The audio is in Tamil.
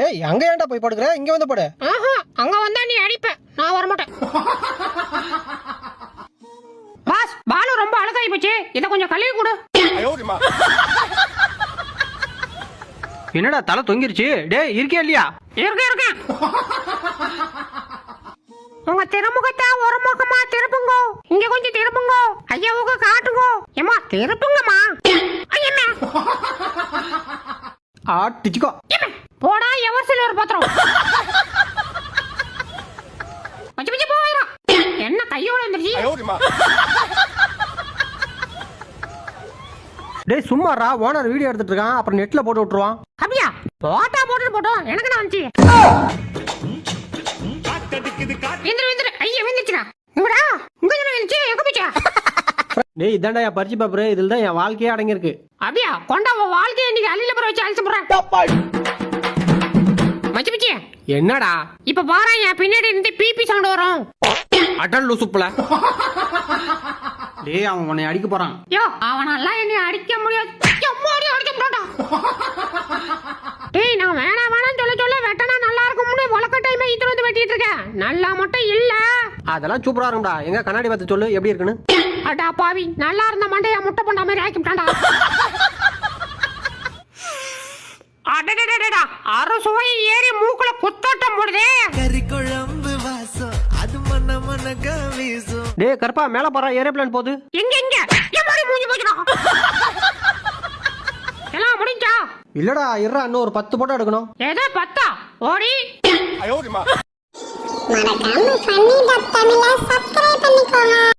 டேய் அங்க ஏன்டா போய் படுக்கிற? இங்க வந்து படு. ஆஹா அங்க வந்தா நீ அடிப்ப. நான் வர மாட்டேன் பாஸ் பாலு ரொம்ப அழகாயி போச்சு. இத கொஞ்சம் கழுவி கொடு. என்னடா தலை தொங்கிருச்சு? டேய் இருக்கே இல்லையா? இருக்க இருக்க உங்க திருமுகத்தை ஒரு முகமா திருப்புங்க. இங்க கொஞ்சம் திருப்புங்க. ஐயாவுக்கு காட்டுங்க. ஏமா திருப்புங்கம்மா? ஐயம்மா. ஆட்டிச்சுக்கோ. போடா எவர் சிலர் பாத்திரம்? பச்சை பச்சை போயிடும் என்ன கையோட வந்துருச்சு டேய் சும்மாடா ஓனர் வீடியோ எடுத்துட்டு இருக்கான் அப்புறம் நெட்ல போட்டு விட்டுருவான். அப்படியா? போட்டா போட்டு போட்டோம். எனக்கு நான் வந்துச்சு. விந்துரு விந்துரு ஐயா விந்துச்சுடா இங்கடா. இங்க தானே விந்துச்சு எங்க போச்சா? டேய் இதாண்டா என் பரிச்சு பேப்பர். இதுல தான் என் வாழ்க்கையே அடங்கியிருக்கு. அப்படியா? கொண்டா உன் வாழ்க்கையை இன்னைக்கு அள்ளில போற வச்சு அழிச்சு போறேன் மச்சி மச்சி என்னடா? இப்ப பாரு என் பின்னாடி இருந்து பிபி சவுண்ட் வரும். அட்டல் லூசுப்புல டேய் அவன் உன்னை அடிக்க போறான். யோ அவனெல்லாம் என்னை அடிக்க முடியாது. எம்மாடி அடிக்க முடியாடா டேய் நான் வேணாம் வேணாம் சொல்ல சொல்ல வெட்டனா நல்லா இருக்கும்னு வழக்க டைம் இத்தனை வந்து வெட்டிட்டு இருக்கேன். நல்லா மட்டும் இல்ல. அதெல்லாம் சூப்பரா இருக்கும்டா. எங்க கண்ணாடி பார்த்து சொல்லு எப்படி இருக்குன்னு? அடா பாவி நல்லா இருந்த மண்டைய முட்டை பண்ண மாதிரி ஆக்கிட்டான்டா அடடடடடா. அரை சுவை ஏறி குத்தோட்டம் போடுதே. கறி குழம்பு வாசம். அது மன மனக வீசும். டேய் கருப்பா மேல போறா ஏரோப்ளேன் போகுது. எங்க எங்க? எம்மாடி மூஞ்சி போச்சுடா எல்லாம் முடிஞ்சா? இல்லடா இருடா இன்னும் ஒரு பத்து போட்டோ எடுக்கணும். ஏதோ பத்தா? ஓடி. மறக்காம ஃபன்னி டாட் தமிழை சப்ஸ்கிரைப் பண்ணிக்கோங்க.